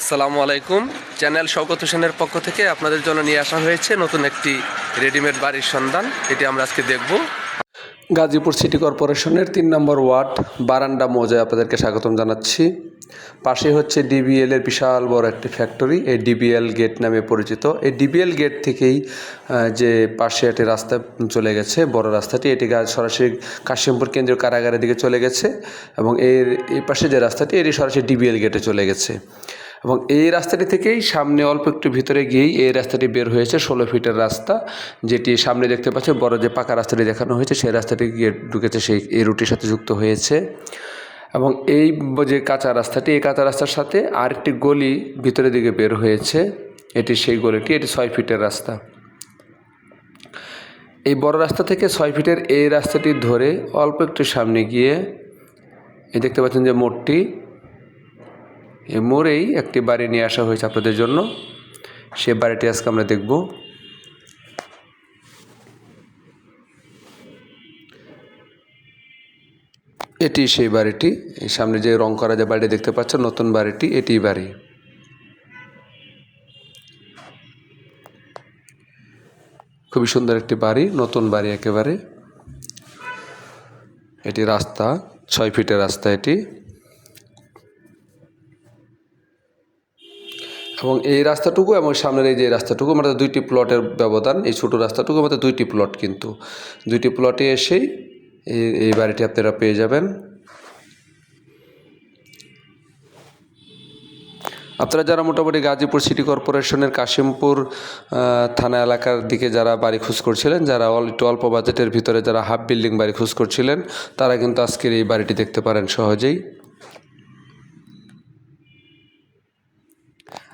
আসসালামু আলাইকুম। চ্যানেল শওকত হোসেনের পক্ষ থেকে আপনাদের জন্য নিয়ে আসা হয়েছে নতুন একটি রেডিমেড বাড়ির সন্ধান। এটি আমরা আজকে দেখব। গাজীপুর সিটি কর্পোরেশনের তিন নম্বর ওয়ার্ড বারান্ডা মৌজায় আপনাদেরকে স্বাগতম জানাচ্ছি। পাশে হচ্ছে ডিবিএল এর বিশাল বড় একটি ফ্যাক্টরি। এই ডিবিএল গেট নামে পরিচিত। এই ডিবিএল গেট থেকেই যে পাশে একটি রাস্তা চলে গেছে, বড় রাস্তাটি, এটি সরাসরি কাশিমপুর কেন্দ্রীয় কারাগারের দিকে চলে গেছে এবং এর এই পাশে যে রাস্তাটি, এটি সরাসরি ডিবিএল গেটে চলে গেছে। এবং এই রাস্তাটি থেকেই সামনে অল্প একটু ভিতরে গিয়েই এই রাস্তাটি বের হয়েছে ষোলো ফিটের রাস্তা, যেটি সামনে দেখতে পাচ্ছেন বড় যে পাকা রাস্তাটি দেখানো হয়েছে, সেই রাস্তাটি গিয়ে ঢুকেছে সেই এই রুটির সাথে যুক্ত হয়েছে। এবং এই যে কাঁচা রাস্তাটি, এই কাঁচা রাস্তার সাথে আরেকটি গলি ভিতরের দিকে বের হয়েছে। এটি সেই গলিটি, এটি ছয় ফিটের রাস্তা। এই বড় রাস্তা থেকে ছয় ফিটের এই রাস্তাটি ধরে অল্প একটু সামনে গিয়ে এই দেখতে পাচ্ছেন যে মোড়টি এই মোড়েই একটি বাড়ি নিয়ে আসা হয়েছে আপনাদের জন্য। সে বাড়িটি আজকে আমরা দেখব। এটি সেই বাড়িটি। সামনে যে রং করা যে বাড়িটি দেখতে পাচ্ছেন, নতুন বাড়িটি, এটি বাড়ি। খুবই সুন্দর একটি বাড়ি, নতুন বাড়ি একেবারে। এটি রাস্তা, ছয় ফিটের রাস্তা এটি। এবং এই রাস্তাটুকু এবং সামনের এই যে রাস্তাটুকু আমাদের দুইটি প্লটের ব্যবধান, এই ছোটো রাস্তাটুকু আমাদের দুইটি প্লট কিন্তু। দুইটি প্লটে এসেই এই বাড়িটি আপনারা পেয়ে যাবেন। আপনারা যারা মোটামুটি গাজীপুর সিটি কর্পোরেশনের কাশিমপুর থানা এলাকার দিকে যারা বাড়ি খোঁজ করছিলেন, যারা একটু অল্প বাজেটের ভিতরে যারা হাফ বিল্ডিং বাড়ি খোঁজ করছিলেন, তারা কিন্তু আজকের এই বাড়িটি দেখতে পারেন সহজেই।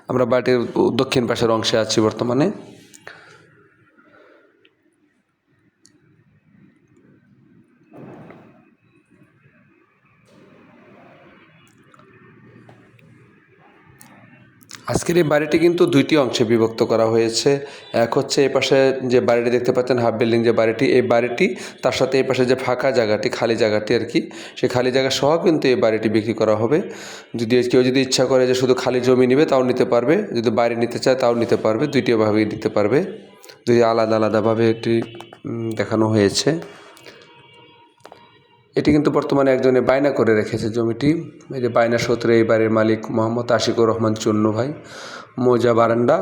আমরা বাড়িটির দক্ষিণ পাশের অংশে আছি বর্তমানে। আজকের এই বাড়িটি কিন্তু দুইটি অংশে বিভক্ত করা হয়েছে। এক হচ্ছে এই পাশে যে বাড়িটি দেখতে পাচ্ছেন, হাফ বিল্ডিং যে বাড়িটি, এই বাড়িটি, তার সাথে এই পাশে যে ফাঁকা জায়গাটি, খালি জায়গাটি আর কি, সেই খালি জায়গা সহ কিন্তু এই বাড়িটি বিক্রি করা হবে। যদি কেউ যদি ইচ্ছা করে যে শুধু খালি জমি নেবে, তাও নিতে পারবে। যদি বাড়ি নিতে চায়, তাও নিতে পারবে। দুইটিভাবেই নিতে পারবে। দুই আলাদা আলাদাভাবে এটি দেখানো হয়েছে। এটি কিন্তু বর্তমানে একজনে বায়না করে রেখেছে জমিটি। এই যে বায়না সূত্রে এই বাড়ির মালিক মোহাম্মদ আশিকুর রহমান চুন্নু ভাই, মৌজা বারান্দা,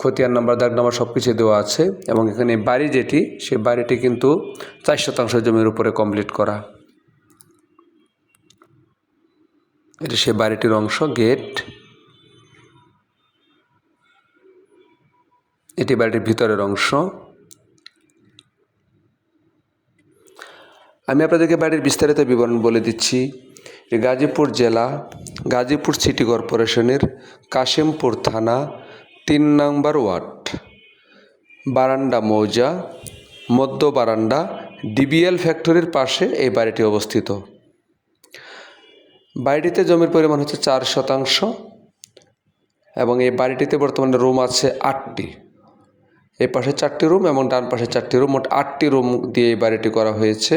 খতিয়ান নাম্বার, দাগ নাম্বার সব কিছু দেওয়া আছে এবং এখানে বাড়ি যেটি, সে বাড়িটি কিন্তু চার শতাংশ জমির উপরে কমপ্লিট করা। এটি সে বাড়িটির অংশ, গেট। এটি বাড়িটির ভিতরের অংশ। আমি আপনাদেরকে বাড়ির বিস্তারিত বিবরণ বলে দিচ্ছি। গাজীপুর জেলা, গাজীপুর সিটি কর্পোরেশনের কাশিমপুর থানা, তিন নম্বর ওয়ার্ড। বারান্দা মৌজা, মধ্য বারান্দা, ডিবিএল ফ্যাক্টরির পাশে এই বাড়িটি অবস্থিত। বাড়িটিতে জমির পরিমাণ হচ্ছে চার শতাংশ এবং এই বাড়িটিতে বর্তমানে রুম আছে আটটি। এই পাশে চারটি রুম এবং ডান পাশে চারটি রুম। মোট আটটি রুম দিয়ে এই বাড়িটি করা হয়েছে।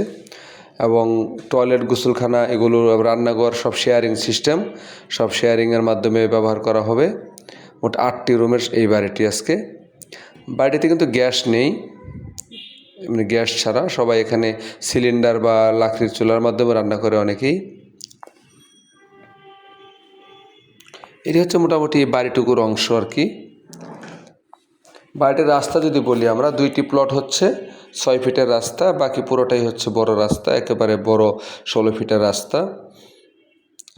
এবং টয়লেট গোসলখানা, এগুলো রান্নাঘর, সব শেয়ারিং সিস্টেম সব শেয়ারিংয়ের মাধ্যমে ব্যবহার করা হবে। মোট আটটি রুমের এই বাড়িটি আজকে। বাড়িতে কিন্তু গ্যাস নেই। মানে গ্যাস ছাড়া সবাই এখানে সিলিন্ডার বা লাকড়ির চুলার মাধ্যমে রান্না করে অনেকেই। এটি হচ্ছে মোটামুটি বাড়িটুকুর অংশ আর কি। বাড়িটির রাস্তা যদি বলি আমরা, দুইটি প্লট হচ্ছে, ছয় ফিটের রাস্তা, বাকি পুরোটাই হচ্ছে বড় রাস্তা, একেবারে বড় ষোলো ফিটের রাস্তা।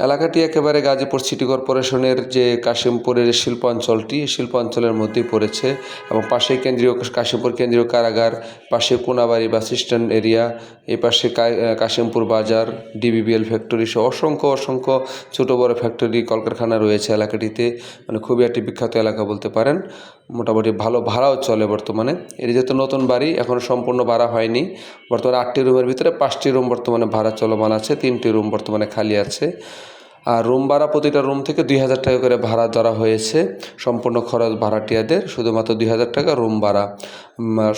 এলাকাটি একেবারে গাজীপুর সিটি কর্পোরেশনের যে কাশিমপুরের শিল্পাঞ্চলটি শিল্পাঞ্চলের মধ্যেই পড়েছে এবং পাশে কেন্দ্রীয় কাশিমপুর কেন্দ্রীয় কারাগার, পাশে কোনাবাড়ি বাস স্ট্যান্ড এরিয়া, এই পাশে কাশিমপুর বাজার, ডিবিবিএল ফ্যাক্টরি সহ অসংখ্য অসংখ্য ছোটো বড় ফ্যাক্টরি, কলকারখানা রয়েছে এলাকাটিতে। মানে খুবই একটি বিখ্যাত এলাকা বলতে পারেন। মোটামুটি ভালো ভাড়াও চলে বর্তমানে। এটি যেহেতু নতুন বাড়ি এখনও সম্পূর্ণ ভাড়া হয়নি। বর্তমানে আটটি রুমের ভিতরে পাঁচটি রুম বর্তমানে ভাড়া চলমান আছে, তিনটি রুম বর্তমানে খালি আছে। আর রুম ভাড়া প্রতিটা রুম থেকে দুই হাজার টাকা করে ভাড়া ধরা হয়েছে। সম্পূর্ণ খরচ ভাড়াটিয়াদের, শুধুমাত্র দুই হাজার টাকা রুম ভাড়া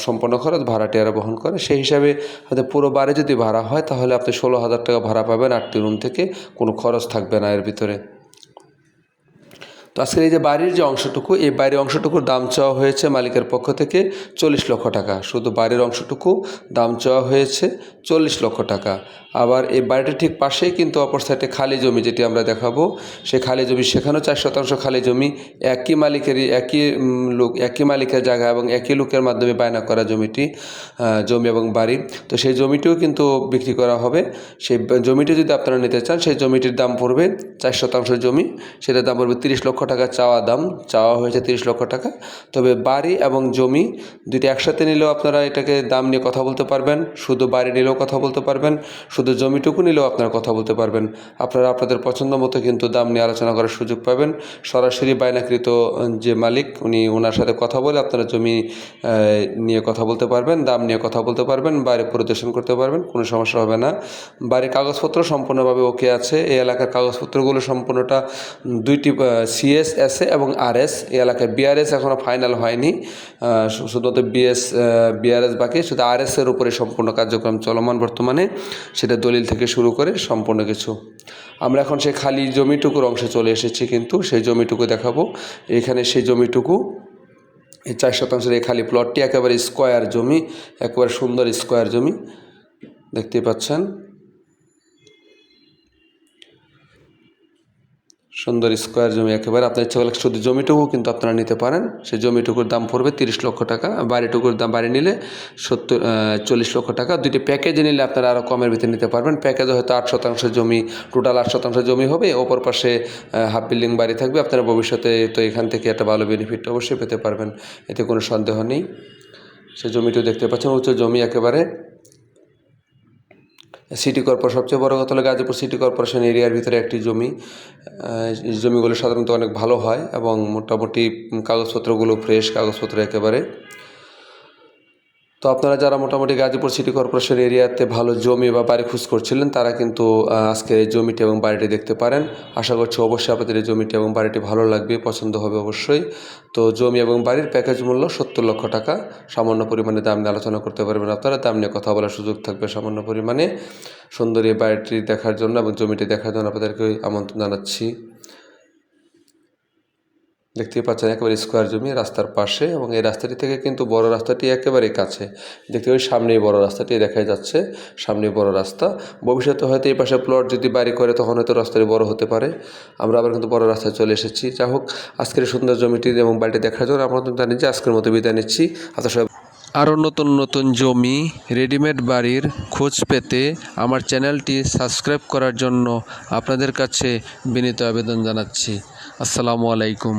সম্পূর্ণ খরচ ভাড়াটিয়ারা বহন করে। সেই হিসাবে হয়তো পুরো বারে যদি ভাড়া হয়, তাহলে আপনি ষোলো হাজার টাকা ভাড়া পাবেন। আটটি রুম থেকে কোনো খরচ থাকবে না এর ভিতরে। তো আজকের এই যে বাড়ির যে অংশটুকু, এই বাড়ির অংশটুকুর দাম চাওয়া হয়েছে মালিকের পক্ষ থেকে চল্লিশ লক্ষ টাকা। শুধু বাড়ির অংশটুকু দাম চাওয়া হয়েছে চল্লিশ লক্ষ টাকা। আবার এই বাড়িটির ঠিক পাশেই কিন্তু অপর সাইডে খালি জমি যেটি আমরা দেখাবো সেই খালি জমি সেখানেও চার শতাংশ খালি জমি, একই মালিকেরই, একই লোক, একই মালিকের জায়গা এবং একই লোকের মাধ্যমে বায়না করা জমিটি জমি এবং বাড়ি। তো সেই জমিটিও কিন্তু বিক্রি করা হবে। সেই জমিটি যদি আপনারা নিতে চান, সেই জমিটির দাম পড়বে চার শতাংশ জমি। সেটার দাম পড়বে তিরিশ লক্ষ টাকা চাওয়া দাম, চাওয়া হয়েছে তিরিশ লক্ষ টাকা। তবে বাড়ি এবং জমি দুটি একসাথে নিলেও আপনারা এটাকে দাম নিয়ে কথা বলতে পারবেন, শুধু বাড়ি নিলেও কথা বলতে পারবেন, শুধু জমিটুকু নিলেও আপনারা কথা বলতে পারবেন। আপনারা আপনাদের পছন্দ মতো কিন্তু দাম নিয়ে আলোচনা করার সুযোগ পাবেন। সরাসরি বায়নাকৃত যে মালিক, উনি ওনার সাথে কথা বলে আপনারা জমি নিয়ে কথা বলতে পারবেন, দাম নিয়ে কথা বলতে পারবেন, বাড়ি পরিদর্শন করতে পারবেন, কোনো সমস্যা হবে না। বাড়ির কাগজপত্র সম্পূর্ণভাবে ওকে আছে। এই এলাকার কাগজপত্রগুলো সম্পূর্ণটা দুইটি সিএস এস এবং আরএস এই এলাকায় বিআরএস এখনও ফাইনাল হয়নি। শুধুমাত্র বিএস বিআরএস বাকি, শুধু আরএস এর উপরে সম্পূর্ণ কার্যক্রম চলমান বর্তমানে। সেটা দলিল থেকে শুরু করে সম্পূর্ণ কিছু। আমরা এখন সেই খালি জমিটুকুর অংশে চলে এসেছি কিন্তু, সেই জমিটুকু দেখাবো। এখানে সেই জমিটুকু, এই চার শতাংশের এই খালি প্লটটি একেবারে স্কোয়ার জমি, একেবারে সুন্দর স্কোয়ার জমি। দেখতে পাচ্ছেন। সুন্দর স্কোয়ার জমি একেবারে। আপনার ইচ্ছা করলে শুধু জমিটুকু কিন্তু আপনারা নিতে পারেন। সেই জমিটুকুর দাম পড়বে তিরিশ লক্ষ টাকা। বাড়িটুকুর দাম, বাড়ি নিলে সত্তর চল্লিশ লক্ষ টাকা। দুইটি প্যাকেজে নিলে আপনারা আরও কমের ভিতরে নিতে পারবেন। প্যাকেজে হয়তো আট শতাংশ জমি টোটাল আট শতাংশ জমি হবে। অপর পাশে হাফ বিল্ডিং বাড়ি থাকবে। আপনারা ভবিষ্যতে তো এখান থেকে একটা ভালো বেনিফিট অবশ্যই পেতে পারবেন। এতে কোনো সন্দেহ নেই। সে জমিটিও দেখতে পাচ্ছেন উচ্চ জমি একেবারে। সিটি কর্পোরেশন, সবচেয়ে বড় কথা হলো গাজীপুর সিটি কর্পোরেশন এরিয়ার ভিতরে একটি জমি। জমিগুলো সাধারণত অনেক ভালো হয় এবং মোটামুটি কাগজপত্রগুলো ফ্রেশ কাগজপত্র একেবারে। তো আপনারা যারা মোটামুটি গাজীপুর সিটি কর্পোরেশন এরিয়াতে ভালো জমি বা বাড়ি খোঁজ করছিলেন, তারা কিন্তু আজকে এই জমিটি এবং বাড়িটি দেখতে পারেন। আশা করছি অবশ্যই আপনাদের এই জমিটি এবং বাড়িটি ভালো লাগবে, পছন্দ হবে অবশ্যই। তো জমি এবং বাড়ির প্যাকেজ মূল্য সত্তর লক্ষ টাকা। সামান্য পরিমাণে দাম নিয়ে আলোচনা করতে পারবেন আপনারা। দাম নিয়ে কথা বলার সুযোগ থাকবে সামান্য পরিমাণে। সুন্দর এই বাড়িটি দেখার জন্য এবং জমিটি দেখার জন্য আপনাদেরকে আমন্ত্রণ জানাচ্ছি। দেখতেই পাচ্ছেন একেবারে স্কোয়ার জমি রাস্তার পাশে এবং এই রাস্তাটি থেকে কিন্তু বড় রাস্তাটি একেবারে কাছে। দেখতে পাই সামনেই বড় রাস্তাটি দেখা যাচ্ছে, সামনেই বড় রাস্তা। ভবিষ্যতে হয়তো এই পাশে প্লট যদি বাড়ি করে, তখন হয়তো রাস্তাটি বড় হতে পারে। আমরা আবার কিন্তু বড় রাস্তায় চলে এসেছি। যা হোক, আজকের সুন্দর জমিটি এবং বাড়িটি দেখার জন্য আমরা তো জানি যে আজকের মতো বিদায় নিচ্ছি। আপনার আরও নতুন নতুন জমি রেডিমেড বাড়ির খোঁজ পেতে আমার চ্যানেলটি সাবস্ক্রাইব করার জন্য আপনাদের কাছে বিনীত আবেদন জানাচ্ছি। আসসালামু আলাইকুম।